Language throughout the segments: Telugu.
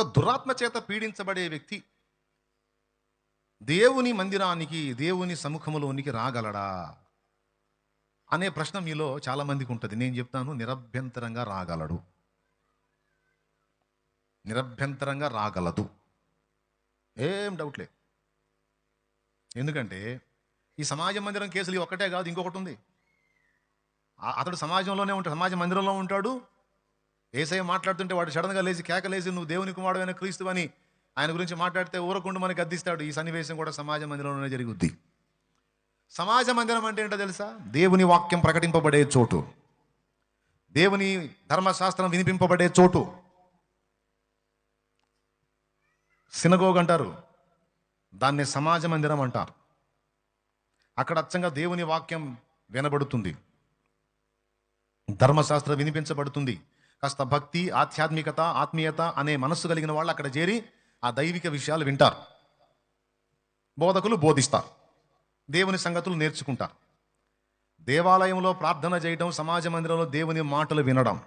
ఒక దురాత్మ చేత పీడించబడే వ్యక్తి దేవుని మందిరానికి దేవుని సముఖంలోనికి రాగలడా? అనే ప్రశ్న మీలో చాలా మందికి ఉంటుంది. నేను చెప్తాను నిరభ్యంతరంగా రాగలడు. నిరభ్యంతరంగా రాగలదు. ఏం డౌట్ ఎందుకంటే ఈ సమాజ మందిరం కేసులు ఇవి ఒక్కటే కాదు ఇంకొకటి ఉంది. అతడు సమాజంలోనే ఉంటాడు సమాజ మందిరంలో ఉంటాడు ఏసై మాట్లాడుతుంటే వాడు సడన్గా లేచి కేకలేసి నువ్వు దేవుని కుమారుడైన క్రీస్తు అని ఆయన గురించి మాట్లాడితే ఊరకుండా మనకి గద్దిస్తాడు ఈ సన్నివేశం కూడా సమాజ మందిరంలోనే జరుగుద్ది. సమాజ మందిరం అంటే ఏంటో తెలుసా? దేవుని వాక్యం ప్రకటింపబడే చోటు. దేవుని ధర్మశాస్త్రం వినిపింపబడే చోటు. సినగోగ్ అంటారు. దాన్ని సమాజ మందిరం అంటారు. అక్కడ అచ్చంగా దేవుని వాక్యం వినబడుతుంది. ధర్మశాస్త్రం వినిపించబడుతుంది. కాస్త భక్తి ఆధ్యాత్మికత ఆత్మీయత అనే మనస్సు కలిగిన వాళ్ళు అక్కడ చేరి ఆ దైవిక విషయాలు వింటారు. బోధకులు బోధిస్తారు. దేవుని సంగతులు నేర్చుకుంటారు. దేవాలయంలో ప్రార్థన చేయడం సమాజ మందిరంలో దేవుని మాటలు వినడం.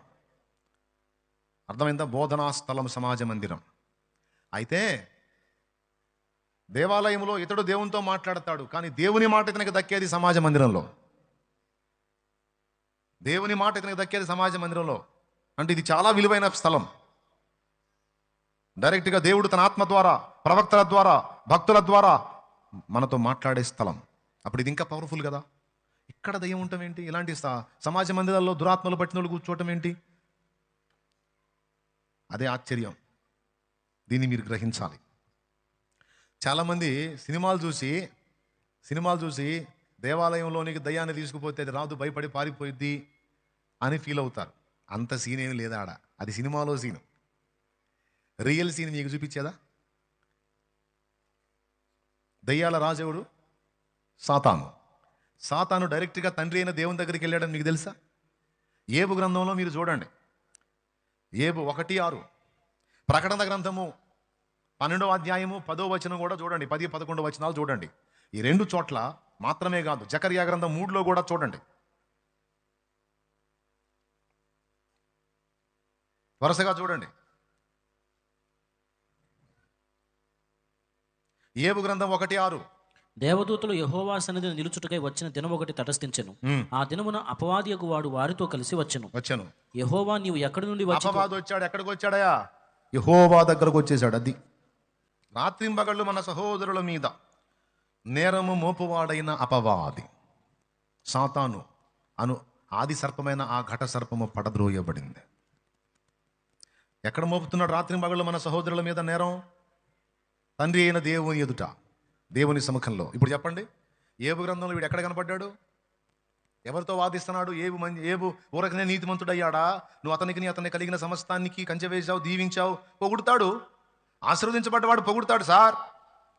అర్థమైందా? బోధనా స్థలం సమాజ మందిరం. అయితే దేవాలయంలో ఇతడు దేవునితో మాట్లాడతాడు కానీ దేవుని మాట ఇతనికి దక్కేది సమాజ మందిరంలో. దేవుని మాట ఇతనికి దక్కేది సమాజ మందిరంలో. అంటే ఇది చాలా విలువైన స్థలం. డైరెక్ట్గా దేవుడు తన ఆత్మ ద్వారా ప్రవక్తల ద్వారా భక్తుల ద్వారా మనతో మాట్లాడే స్థలం. అప్పుడు ఇది ఇంకా పవర్ఫుల్ కదా? ఇక్కడ దయ్యం ఉండటం ఏంటి? ఇలాంటి సమాజ మందిరాల్లో దురాత్మలు పట్టిన వాళ్ళు కూర్చోవటం ఏంటి? అదే ఆశ్చర్యం. దీన్ని మీరు గ్రహించాలి. చాలామంది సినిమాలు చూసి సినిమాలు చూసి దేవాలయంలోనికి దయ్యాన్ని తీసుకుపోతే అది రాదు భయపడి పారిపోయిద్ది అని ఫీల్ అవుతారు. అంత సీన్ ఏమి లేదా ఆడ? అది సినిమాలో సీను. రియల్ సీన్ మీకు చూపించేదా? దయ్యాల రాజవుడు సాతాను. సాతాను డైరెక్ట్గా తండ్రి అయిన దేవుని దగ్గరికి వెళ్ళాడని మీకు తెలుసా? ఏబు గ్రంథంలో మీరు చూడండి. ఏబు ఒకటి ఆరు. ప్రకటన గ్రంథము పన్నెండవ అధ్యాయము పదో వచనం కూడా చూడండి. పది పదకొండు వచనాలు చూడండి. ఈ రెండు చోట్ల మాత్రమే కాదు జకర్యా గ్రంథం మూడులో కూడా చూడండి. వరుసగా చూడండి. ఏబు గ్రంథం ఒకటి ఆరు. దేవదూతలు యహోవా సన్నిధిని నిలుచుటకై వచ్చిన దినం ఒకటి తటస్థించెను. ఆ దినమున అపవాదియకు వాడు వారితో కలిసి వచ్చెను. వచ్చాను. యహోవా నీవు ఎక్కడి నుండి అపవాదు వచ్చాడు. ఎక్కడికి వచ్చాడయా? యహోవా దగ్గరకు వచ్చేసాడు అది. రాత్రింబగళ్ళు మన సహోదరుల మీద నేరము మోపువాడైన అపవాది. సాతాను అను ఆది సర్పమైన ఆ ఘట సర్పము పడద్రోయబడింది. ఎక్కడ మోపుతున్నాడు రాత్రింబగళ్ళు మన సహోదరుల మీద నేరం? తండ్రి అయిన దేవుని ఎదుట దేవుని సముఖంలో. ఇప్పుడు చెప్పండి ఏబు గ్రంథంలో వీడు ఎక్కడ కనపడ్డాడు? ఎవరితో వాదిస్తున్నాడు? ఏబు మంది ఏబు ఊరకనే నీతిమంతుడయ్యాడా? నువ్వు అతనికి అతన్ని కలిగిన సమస్తానికి కంచె వేశావు దీవించావు పొగుడుతాడు? ఆశీర్వదించబడ్డవాడు పొగుడుతాడు సార్.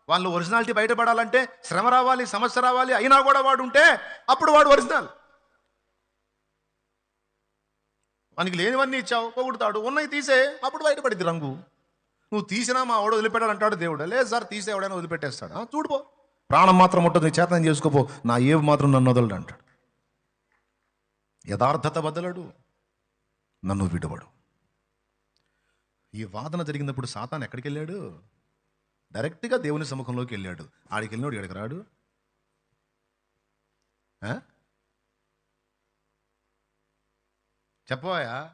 వాళ్ళు ఒరిజినాలిటీ బయటపడాలంటే శ్రమ రావాలి సమస్య రావాలి అయినా కూడా వాడు ఉంటే అప్పుడు వాడు ఒరిజినల్. వానికి లేనివన్నీ ఇచ్చావు పొగుడుతాడు. ఉన్నవి తీసే అప్పుడు బయటపడింది రంగు. నువ్వు తీసినా మా వాడు వదిలిపెట్టాలంటాడు దేవుడు. లేదు సార్ తీసే ఎవడైనా వదిలిపెట్టేస్తాడు. చూడుపో ప్రాణం మాత్రం ఉంటుంది చేతనం చేసుకోపో. నా ఏవి మాత్రం నన్ను వదలడు అంటాడు. యథార్థత వదలడు నన్ను విడవడు. ఈ వాదన జరిగినప్పుడు సాతాన్ ఎక్కడికి వెళ్ళాడు? డైరెక్ట్గా దేవుని సముఖంలోకి వెళ్ళాడు. ఆడికి వెళ్ళినాడు ఎక్కడికి రాడు? ఆ?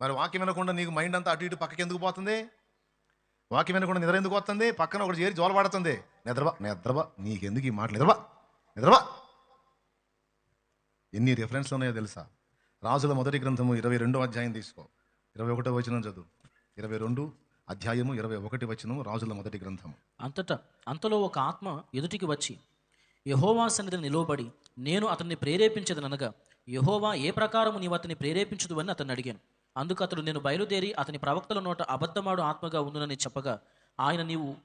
మరి వాక్యం వినకుండా నీకు మైండ్ అంతా అటు ఇటు పక్కకి ఎందుకు పోతుంది? వాక్యం వినకుండా నిద్ర ఎందుకు వస్తుంది పక్కన ఒకటి చేరి జోలపడుతుంది నిద్రబా నిద్రబా నీకెందుకు ఈ మాటలు? నిద్రబా నిద్రబా ఎన్ని రిఫరెన్స్లు ఉన్నాయో తెలుసా? రాజుల మొదటి గ్రంథము ఇరవై రెండో అధ్యాయం తీసుకో. ఇరవై ఒకటో వచనం చదువు. ఇరవై రెండు అధ్యాయము ఇరవై ఒకటి వచనం రాజుల మొదటి గ్రంథము. అంతటా అంతలో ఒక ఆత్మ ఎదుటికి వచ్చి యహోవా సన్నిధిని నిలువబడి నేను అతన్ని ప్రేరేపించదనగా యహోవా ఏ ప్రకారము నీవు అతని ప్రేరేపించదు అని అతన్ని అడిగాను. అందుకు అతడు నేను బయలుదేరి అతని ప్రవక్తల నోట అబద్ధమాడు ఆత్మగా ఉండునని చెప్పగా ఆయన నీవు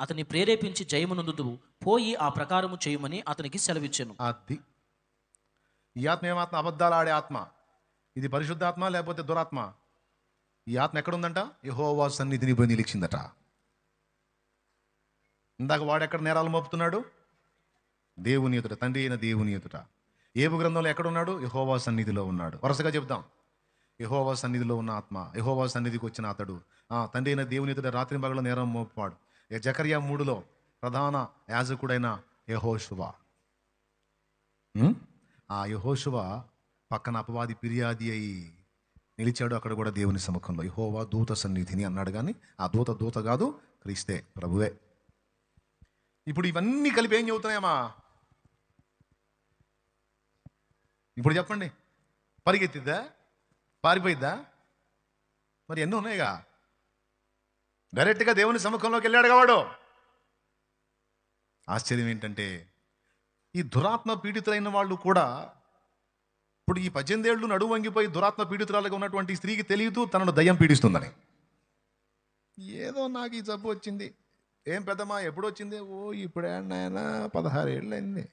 అతన్ని ప్రేరేపించి జయమునందుదువు. పోయి ఆ ప్రకారము చేయమని అతనికి సెలవిచ్చాను. అది. ఈ ఆత్మ ఏమాత్మ అబద్ధాలు ఆడే ఆత్మ? ఇది పరిశుద్ధాత్మ లేకపోతే దురాత్మ? ఈ ఆత్మ ఎక్కడుందంట? యహోవా సన్నిధిని పోయి నిలిచిందట. ఇందాక వాడు ఎక్కడ నేరాలు మోపుతున్నాడు? దేవుని ఎదుట తండ్రి అయిన దేవుని ఎదుట. ఏబు గ్రంథంలో ఎక్కడున్నాడు? యహోవా సన్నిధిలో ఉన్నాడు. వరుసగా చెప్తాం యహోవా సన్నిధిలో ఉన్న ఆత్మ యహోవా సన్నిధికి వచ్చిన అతడు ఆ తండ్రి అయిన దేవుని ఇతడు రాత్రి పగల నేరం మోపాడు జకర్యా మూడులో ప్రధాన యాజకుడైన యహోశువ ఆ యహోశువ పక్కన అపవాది ఫిర్యాది అయి నిలిచాడు అక్కడ కూడా దేవుని సముఖంలో. యహోవా దూత సన్నిధిని అన్నాడు కానీ ఆ దూత దూత కాదు క్రీస్తే ప్రభువే. ఇప్పుడు ఇవన్నీ కలిపి ఏం చెబుతున్నాయమ్మా? ఇప్పుడు చెప్పండి. పరిగెత్తిద్దా? పారిపోయిద్దా? మరి ఎన్నో ఉన్నాయిగా. డైరెక్ట్గా దేవుని సముఖంలోకి వెళ్ళాడుగా వాడు. ఆశ్చర్యం ఏంటంటే ఈ దురాత్మ పీడితులైన వాళ్ళు కూడా ఇప్పుడు ఈ పద్దెనిమిదేళ్ళు నడువు వంగిపోయి దురాత్మ పీడితురాలుగా ఉన్నటువంటి స్త్రీకి తెలియదు తనను దయ్యం పీడిస్తుందని. ఏదో నాకు ఈ జబ్బు వచ్చింది. ఏం పెద్దమ్మా ఎప్పుడు వచ్చింది ఓ ఇప్పుడే నాయన? పదహారు ఏళ్ళు అయింది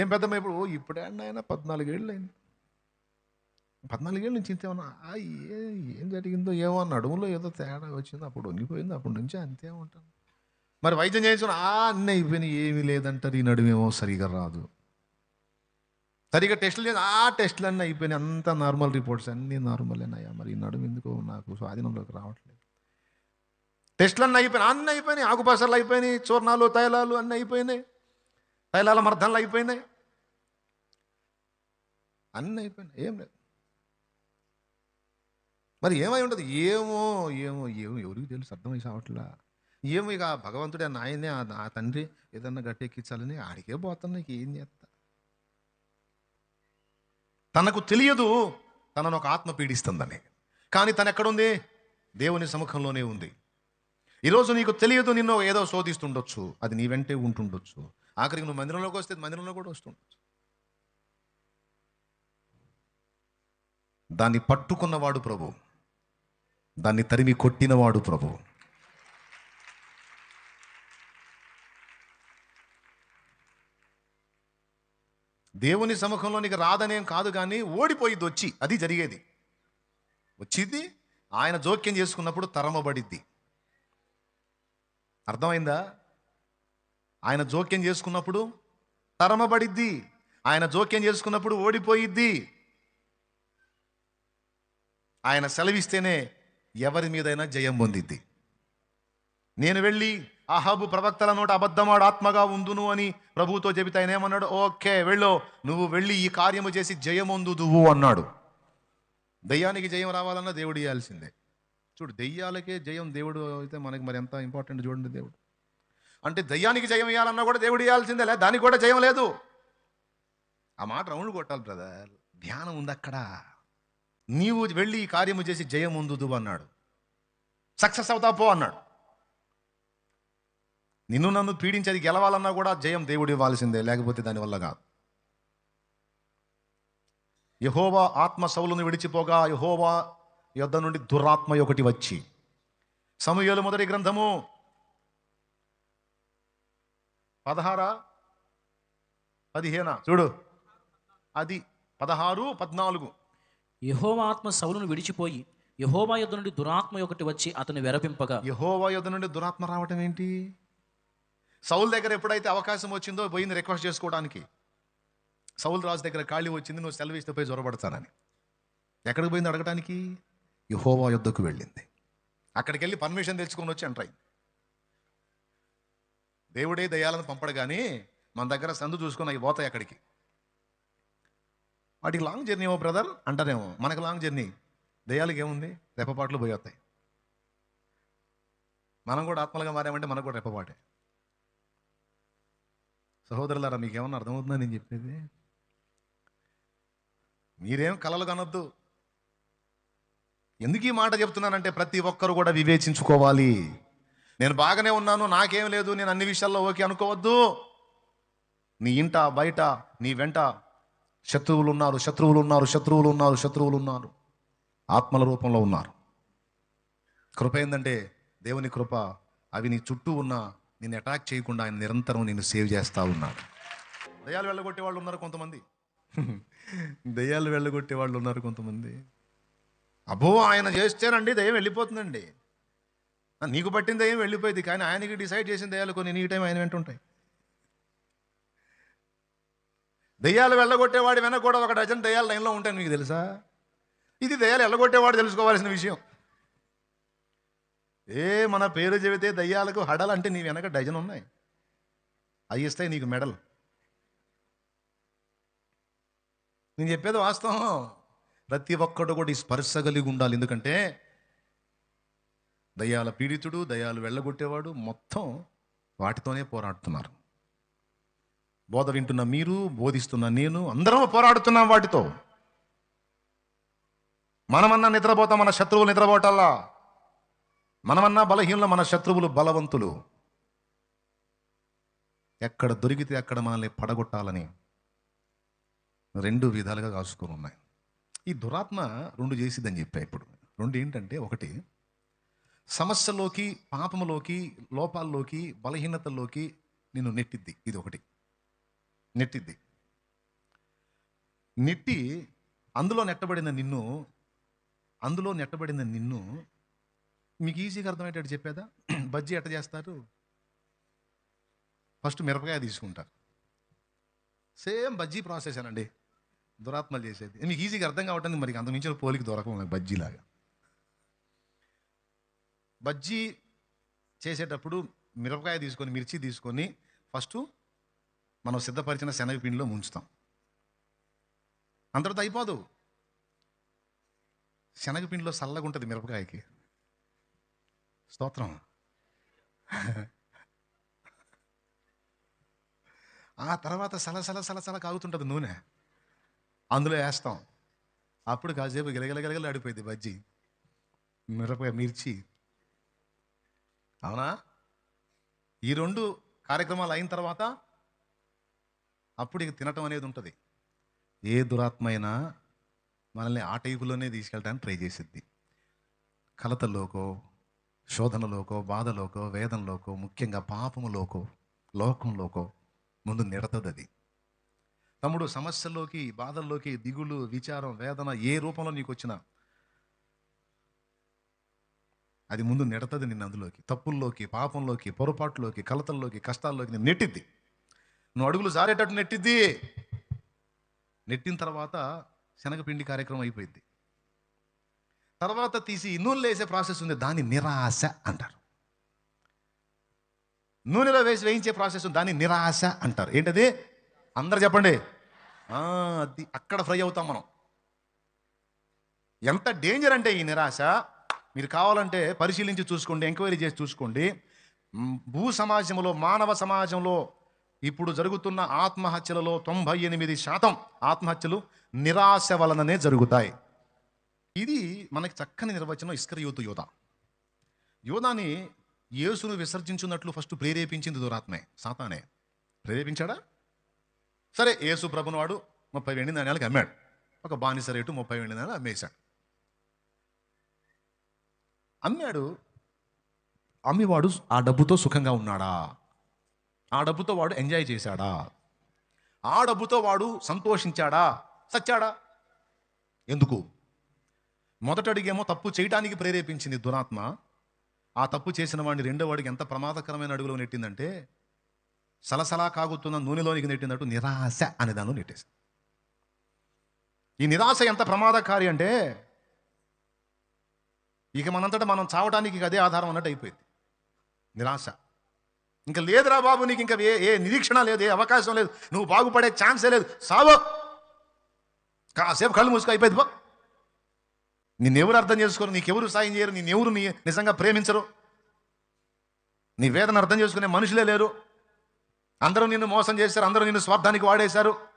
ఏం పెద్దమ్మ ఇప్పుడు? ఓ ఇప్పుడే ఆయన పద్నాలుగేళ్ళు అయింది పద్నాలుగేళ్ళ నుంచి ఇంతేమన్నా ఏ ఏం జరిగిందో ఏమో నడుములో ఏదో తేడా వచ్చింది అప్పుడు వంగిపోయింది అప్పటి నుంచి అంతే ఉంటాను. మరి వైద్యం చేయించిన ఆ అన్నీ అయిపోయినాయి ఏమీ లేదంటారు ఈ నడుమేమో సరిగా రాదు. సరిగా టెస్టులు చేసి ఆ టెస్టులు అన్నీ అయిపోయినాయి అంతా నార్మల్ రిపోర్ట్స్ అన్నీ నార్మల్ అయినాయా మరి ఈ నడుము ఎందుకో నాకు స్వాధీనంలోకి రావట్లేదు. టెస్టులు అన్నీ అయిపోయినాయి అన్నీ అయిపోయినాయి ఆకుపాసర్లు అయిపోయినాయి చూర్ణాలు తైలాలు అన్నీ అయిపోయినాయి. తైలాల మర్ధనలు అయిపోయినాయి అన్నీ అయిపోయినాయి. ఏం లేదు. మరి ఏమై ఉండదు? ఏమో ఏమో ఏమో ఎవరికి తెలుసు అర్థమై సావట్లా ఏమో ఇక ఆ భగవంతుడే నాయనే ఆ తండ్రి ఏదన్నా గట్టెక్కించాలని ఆడికే పోతాను నీకు ఏం చేస్తా? తనకు తెలియదు తనను ఒక ఆత్మ పీడిస్తుందని. కానీ తను ఎక్కడుంది? దేవుని సముఖంలోనే ఉంది. ఈరోజు నీకు తెలియదు నిన్ను ఏదో శోధిస్తుండొచ్చు. అది నీ వెంటే ఉంటుండొచ్చు. ఆఖరికి నువ్వు మందిరంలోకి వస్తే మందిరంలో కూడా వస్తుండొచ్చు. దాన్ని పట్టుకున్నవాడు ప్రభు. దాన్ని తరిమి కొట్టినవాడు ప్రభు. దేవుని సముఖంలోనికి రాదనేం కాదు కానీ ఓడిపోయిద్ది వచ్చి అది జరిగేది. వచ్చింది ఆయన జోక్యం చేసుకున్నప్పుడు తరమబడిద్ది. అర్థమైందా? ఆయన జోక్యం చేసుకున్నప్పుడు తరమబడిద్ది. ఆయన జోక్యం చేసుకున్నప్పుడు ఓడిపోయిద్ది. ఆయన సెలవిస్తేనే ఎవరి మీదైనా జయం పొందిద్ది. నేను వెళ్ళి అహాబు ప్రవక్తల నోట అబద్ధమాడు ఆత్మగా ఉందును అని ప్రభువుతో చెబితే ఆయన ఏమన్నాడు? ఓకే వెళ్ళు. నువ్వు వెళ్ళి ఈ కార్యము చేసి జయమొందుదువు అన్నాడు. దయ్యానికి జయం రావాలన్నా దేవుడు ఇవ్వాల్సిందే చూడు దెయ్యాలకే జయం దేవుడు అయితే మనకి మరి ఎంత ఇంపార్టెంట్ చూడండి దేవుడు. అంటే దయ్యానికి జయం ఇవ్వాలన్నా కూడా దేవుడు ఇవ్వాల్సిందే లే దానికి కూడా జయం లేదు. ఆ మాట రౌండ్ కొట్టాలి బ్రదర్. ధ్యానం ఉంది అక్కడ. నీవు వెళ్ళి ఈ కార్యము చేసి జయం ఉందుదు అన్నాడు. సక్సెస్ అవుతా పో అన్నాడు. నిన్ను నన్ను పీడించేది గెలవాలన్నా కూడా జయం దేవుడు ఇవ్వాల్సిందే లేకపోతే దానివల్ల కాదు. యహోవా ఆత్మ సౌలును విడిచిపోగా యహోవా యొద్ద నుండి దురాత్మ ఒకటి వచ్చి సమయాలు మొదటి గ్రంథము పదహారా? పదిహేనా? చూడు. అది పదహారు పద్నాలుగు. యెహోవా ఆత్మ సౌలును విడిచిపోయి యెహోవా యొద్ద నుండి దురాత్మ ఒకటి వచ్చి అతని వెరపింపగా యహోవా యొద్ద నుండి దురాత్మ రావటం ఏంటి? సౌల్ దగ్గర ఎప్పుడైతే అవకాశం వచ్చిందో పోయింది రిక్వెస్ట్ చేసుకోవడానికి. సౌల్ రాజు దగ్గర ఖాళీ వచ్చింది నువ్వు సెలవు ఇస్తే పోయి జ్వరపడతానని ఎక్కడికి పోయింది అడగటానికి? యహోవా యొద్దకు వెళ్ళింది. అక్కడికి వెళ్ళి పర్మిషన్ తెచ్చుకొని వచ్చి ఎంటర్ అయింది. దేవుడే దయాలను పంపడు కానీ మన దగ్గర సందు చూసుకొని అవి పోతాయి అక్కడికి. వాటికి లాంగ్ జర్నీ ఏమో బ్రదర్ అంటారేమో. మనకు లాంగ్ జర్నీ దయాలకి ఏముంది? రెప్పపాట్లు పోయి వస్తాయి. మనం కూడా ఆత్మలుగా మారామంటే మనకు కూడా రెప్పపాటే. సహోదరులారా మీకేమన్నా అర్థమవుతుందా నేను చెప్పేది? మీరేం కలలు కనొద్దు. ఎందుకు ఈ మాట చెప్తున్నానంటే ప్రతి ఒక్కరు కూడా వివేచించుకోవాలి. నేను బాగానే ఉన్నాను నాకేం లేదు నేను అన్ని విషయాల్లో ఓకే అనుకోవద్దు. నీ ఇంట బయట నీ వెంట శత్రువులు ఉన్నారు శత్రువులు ఉన్నారు శత్రువులు ఉన్నారు శత్రువులు ఉన్నారు ఆత్మల రూపంలో ఉన్నారు. కృప ఏంటంటే దేవుని కృప అవి నీ చుట్టూ ఉన్న నిన్ను అటాక్ చేయకుండా ఆయన నిరంతరం నిన్ను సేవ్ చేస్తా ఉన్నాడు. దయ్యాలు వెళ్ళగొట్టే వాళ్ళు ఉన్నారు కొంతమంది. దయ్యాలు వెళ్ళగొట్టే వాళ్ళు ఉన్నారు కొంతమంది. అబ్బో ఆయన చేస్తేనండి దయ్యం వెళ్ళిపోతుందండి. నీకు పట్టిందే వెళ్ళిపోయింది? కానీ ఆయనకి డిసైడ్ చేసిన దయ్యాలు కొన్ని నీ టైం ఆయన వెంటుంటాయి దయ్యాలు వెళ్ళగొట్టేవాడి వెనక కూడా ఒక డజన్ దయ్యాలు లైన్లో ఉంటాయి మీకు తెలుసా? ఇది దయ్యాలు వెళ్ళగొట్టేవాడు తెలుసుకోవాల్సిన విషయం. ఏ మన పేరు చెబితే దయ్యాలకు హడలు అంటే నీ వెనక డజన్ ఉన్నాయి. అవి ఇస్తాయి నీకు మెడల్ నేను చెప్పేది వాస్తవం. ప్రతి ఒక్కడు కూడా ఈ స్పర్శ కలిగి ఉండాలి. ఎందుకంటే దయ్యాల పీడితుడు దయ్యాలు వెళ్ళగొట్టేవాడు మొత్తం వాటితోనే పోరాడుతున్నారు. బోధ వింటున్న మీరు బోధిస్తున్న నేను అందరం పోరాడుతున్నాం వాటితో. మనమన్నా నిద్రపోతాం మన శత్రువులు నిద్రపోటల్లా. మనమన్నా బలహీనులు మన శత్రువులు బలవంతులు. ఎక్కడ దొరికితే అక్కడ మనల్ని పడగొట్టాలని రెండు విధాలుగా కాసుకొని ఉన్నాయి. ఈ దురాత్మ రెండు చేసిద్దని చెప్పా ఇప్పుడు. రెండు ఏంటంటే ఒకటి సమస్యలోకి పాపములోకి లోపాల్లోకి బలహీనతల్లోకి నిన్ను నెట్టిద్ది. ఇది ఒకటి. నెట్టిద్ది. నెట్టి అందులో నెట్టబడిన నిన్ను అందులో నెట్టబడిన నిన్ను మీకు ఈజీగా అర్థమయ్యేటట్టు చెప్పేదా? బజ్జీ ఎట్ట చేస్తారు? ఫస్ట్ మిరపకాయ తీసుకుంటారు సేమ్ బజ్జీ ప్రాసెస్ అనండి. దురాత్మలు చేసేది. మీకు ఈజీగా అర్థం కావటానికి మరి అంత మించిన పోలికి దొరకవు బజ్జీలాగా. బజ్జీ చేసేటప్పుడు మిరపకాయ తీసుకొని మిర్చి తీసుకొని ఫస్ట్ మనం సిద్ధపరిచిన శనగపిండిలో ముంచుతాం. అంతటితో అయిపోదు. శనగపిండిలో చల్లగా ఉంటుంది మిరపకాయకి. స్తోత్రం. ఆ తర్వాత సలసల సలసల కాగుతుంటుంది నూనె. అందులో వేస్తాం. అప్పుడు కాసేపు గిలగిల గిలగిల ఆడిపోయింది బజ్జీ. మిరపకాయ మిర్చి. అవునా? ఈ రెండు కార్యక్రమాలు అయిన తర్వాత అప్పుడు ఇక తినటం అనేది ఉంటుంది. ఏ దురాత్మ అయినా మనల్ని ఆ టైపులోనే తీసుకెళ్ళడానికి ట్రై చేసిద్ది. కలతల్లోకో శోధనలోకో బాధలోకో వేదంలోకో ముఖ్యంగా పాపములోకో లోకంలోకో ముందు నిడతది అది. తమ్ముడు సమస్యల్లోకి బాధల్లోకి దిగులు విచారం వేదన ఏ రూపంలో నీకు వచ్చినా అది ముందు నెడతది నిన్ను అందులోకి తప్పుల్లోకి పాపంలోకి పొరపాటులోకి కలతల్లోకి కష్టాల్లోకి నేను నెట్టిద్ది. నువ్వు అడుగులు జారేటట్టు నెట్టిద్ది. నెట్టిన తర్వాత శనగపిండి కార్యక్రమం అయిపోయింది తర్వాత తీసి నూనెలో వేసే ప్రాసెస్ ఉంది దాన్ని నిరాశ అంటారు. నూనెలో వేసి వేయించే ప్రాసెస్ ఉంది దాన్ని నిరాశ అంటారు. ఏంటది? అందరు చెప్పండి. అది అక్కడ ఫ్రై అవుతాం మనం. ఎంత డేంజర్ అంటే ఈ నిరాశ? మీరు కావాలంటే పరిశీలించి చూసుకోండి ఎంక్వైరీ చేసి చూసుకోండి. భూ సమాజంలో మానవ సమాజంలో ఇప్పుడు జరుగుతున్న ఆత్మహత్యలలో తొంభై ఎనిమిది శాతం ఆత్మహత్యలు నిరాశ వలననే జరుగుతాయి. ఇది మనకి చక్కని నిర్వచనం ఇస్కరియోతు యోధ. యోధాని యేసును విసర్జించున్నట్లు ఫస్ట్ ప్రేరేపించింది దురాత్మే సాతానే. ప్రేరేపించాడా? సరే యేసు ప్రభునవాడు ముప్పై వెండి నాణ్యాలకు అమ్మాడు. ఒక బానిస రేటు ముప్పై వెండి నాణ్యాలు అమ్మేశాడు. అమ్మాడు అమ్మివాడు ఆ డబ్బుతో సుఖంగా ఉన్నాడా? ఆ డబ్బుతో వాడు ఎంజాయ్ చేశాడా? ఆ డబ్బుతో వాడు సంతోషించాడా? సచ్చాడా? ఎందుకు? మొదట అడిగేమో తప్పు చేయటానికి ప్రేరేపించింది దురాత్మ. ఆ తప్పు చేసిన వాడిని రెండో వాడికి ఎంత ప్రమాదకరమైన అడుగులో నెట్టిందంటే సలసలా కాగుతున్న నూనెలోనికి నెట్టినట్టు నిరాశ అనే దానిలో నెట్టేసి ఈ నిరాశ ఎంత ప్రమాదకారి అంటే ఇక మనంతటా మనం చావటానికి అదే ఆధారం అన్నట్టు అయిపోయింది. నిరాశ. ఇంకా లేదురా బాబు నీకు ఇంకా ఏ ఏ నిరీక్షణ లేదు ఏ అవకాశం లేదు నువ్వు బాగుపడే ఛాన్సే లేదు సావో. కాసేపు కళ్ళు మూసుకు అయిపోయింది బా నిన్నెవరు అర్థం చేసుకోరు నీకెవరు సాయం చేయరు నిన్నెవరు నీ నిజంగా ప్రేమించరు. నీ వేదన అర్థం చేసుకునే మనుషులే లేరు. అందరూ నిన్ను మోసం చేశారు అందరూ నిన్ను స్వార్థానికి వాడేశారు.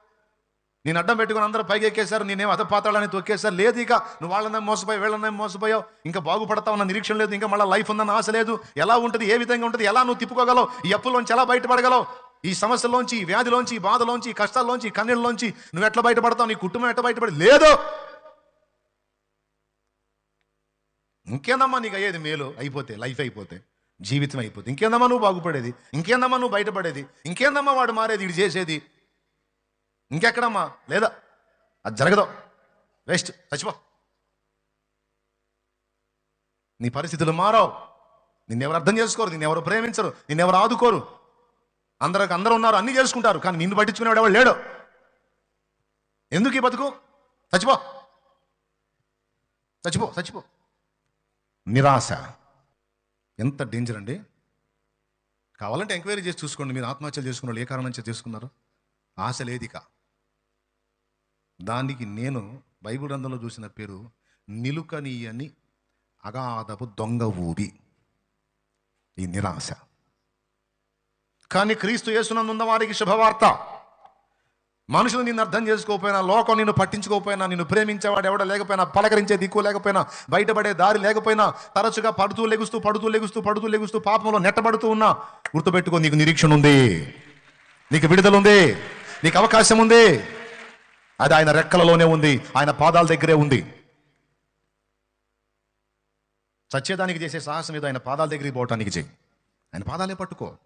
నేను అడ్డం పెట్టుకుని అందరూ పైకి ఎక్కేశారు నేనేం అధపాతాళాన్ని తొక్కేశారు. లేదు ఇక నువ్వు వాళ్ళనే మోసపోయి వీళ్ళనే మోసపోయావు. ఇంకా బాగుపడతావు అన్న నిరీక్షణ లేదు ఇంకా మళ్ళీ లైఫ్ ఉందన్న ఆశ లేదు. ఎలా ఉంటుంది ఏ విధంగా ఉంటుంది ఎలా నువ్వు తిప్పుకోగలవు ఈ అప్పులోంచి ఎలా బయటపడగలవు? ఈ సమస్యలోంచి ఈ వ్యాధిలోంచి ఈ బాధలోంచి ఈ కష్టాల్లోంచి ఈ కన్నీళ్ళలోంచి నువ్వు ఎట్లా బయటపడతావు నీ కుటుంబం ఎట్లా బయటపడి లేదు! ఇంకేందమ్మా నీకు అయ్యేది మేలు? అయిపోతే లైఫ్ అయిపోతే జీవితం అయిపోతే. ఇంకేందమ్మా నువ్వు బాగుపడేది? ఇంకేందమ్మా నువ్వు బయటపడేది? ఇంకేందమ్మా వాడు మారేది ఇది చేసేది? ఇంకెక్కడమ్మా? లేదా? అది జరగదు. వేస్ట్. చచ్చిపో. నీ పరిస్థితులు మారవు. నిన్నెవరు అర్థం చేసుకోరు నిన్నెవరు ప్రేమించరు నిన్నెవరు ఆదుకోరు. అందరికి అందరూ ఉన్నారు అన్ని చేసుకుంటారు కానీ నిన్ను పట్టించుకునేవాడు ఎవడు లేడు. ఎందుకు ఈ బతుకు? చచ్చిపో. చచ్చిపో చచ్చిపో. నిరాశ. ఎంత డేంజర్ అండి? కావాలంటే ఎంక్వైరీ చేసి చూసుకోండి. మీరు ఆత్మహత్యలు చేసుకున్న వాళ్ళు ఏ కారణం నుంచి చేసుకున్నారు? ఆశ లేదిక. దానికి నేను బైబిల్ గ్రంథంలో చూసిన పేరు నిలుకనీయని అగాధపు దొంగ ఊబి. ఈ నిరాశ. కానీ క్రీస్తు యేసునందున్న వారికి శుభవార్త. మనుషులు నిన్ను అర్థం చేసుకోకపోయినా లోకం నిన్ను పట్టించుకోకపోయినా నిన్ను ప్రేమించేవాడు ఎవడ లేకపోయినా పలకరించే దిక్కు లేకపోయినా బయటపడే దారి లేకపోయినా తరచుగా పడుతూ లెగుస్తూ పడుతూ లెగుస్తూ పడుతూ లెగుస్తూ పాపంలో నెట్టబడుతూ ఉన్నా గుర్తుపెట్టుకో నీకు నిరీక్షణ ఉంది. నీకు విడుదల ఉంది. నీకు అవకాశం ఉంది. అది ఆయన రెక్కలలోనే ఉంది ఆయన పాదాల దగ్గరే ఉంది. చచ్చేదానికి చేసే సాహసం ఏదో ఆయన పాదాల దగ్గరికి పోవటానికి చేయి. ఆయన పాదాలే పట్టుకో.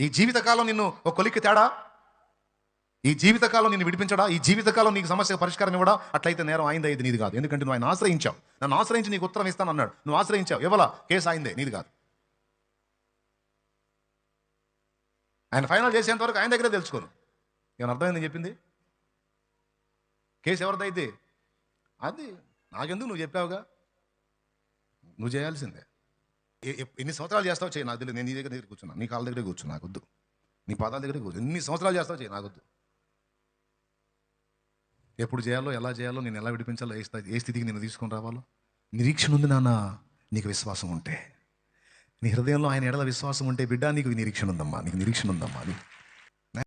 ఈ జీవితకాలం నిన్ను ఒక కొలిక్కి తేడా? ఈ జీవితకాలం నిన్ను విడిపించడా? ఈ జీవితకాలం నీకు సమస్య పరిష్కారం ఇవ్వడా? అట్లయితే నేరం అయిందే ఇది నీది కాదు. ఎందుకంటే నువ్వు ఆయన ఆశ్రయించావు. నన్ను ఆశ్రయించి నీకు ఉత్తరం ఇస్తాను అన్నాడు నువ్వు ఆశ్రయించావు. ఇవ్వలా. కేసు అయిందే నీది కాదు. ఆయన ఫైనల్ చేసేంత వరకు ఆయన దగ్గరే తెలుసుకోను. ఏమైనా అర్థమైందని చెప్పింది? కేసు ఎవరిదైతే? అది నాకెందుకు నువ్వు చెప్పావుగా? నువ్వు చేయాల్సిందే. ఏ- ఎన్ని సంవత్సరాలు చేస్తావు చేయి నాకు తెలియదు నేను నీ దగ్గర దగ్గర కూర్చున్నా. నీ కాళ్ళ దగ్గరే కూర్చున్నా. నాకొద్దు నీ పాదాల దగ్గరే కూర్చో. ఎన్ని సంవత్సరాలు చేస్తావు చేయి నాకొద్దు ఎప్పుడు చేయాలో ఎలా చేయాలో నేను ఎలా విడిపించాలో ఏ స్థాయి ఏ స్థితికి నేను తీసుకొని రావాలో? నిరీక్షణ ఉంది నాన్న. నీకు విశ్వాసం ఉంటే. నీ హృదయంలో ఆయన ఎడల విశ్వాసం ఉంటే బిడ్డ నీకు నిరీక్షణ ఉందమ్మా. నీకు నిరీక్షణ ఉందమ్మా. నీకు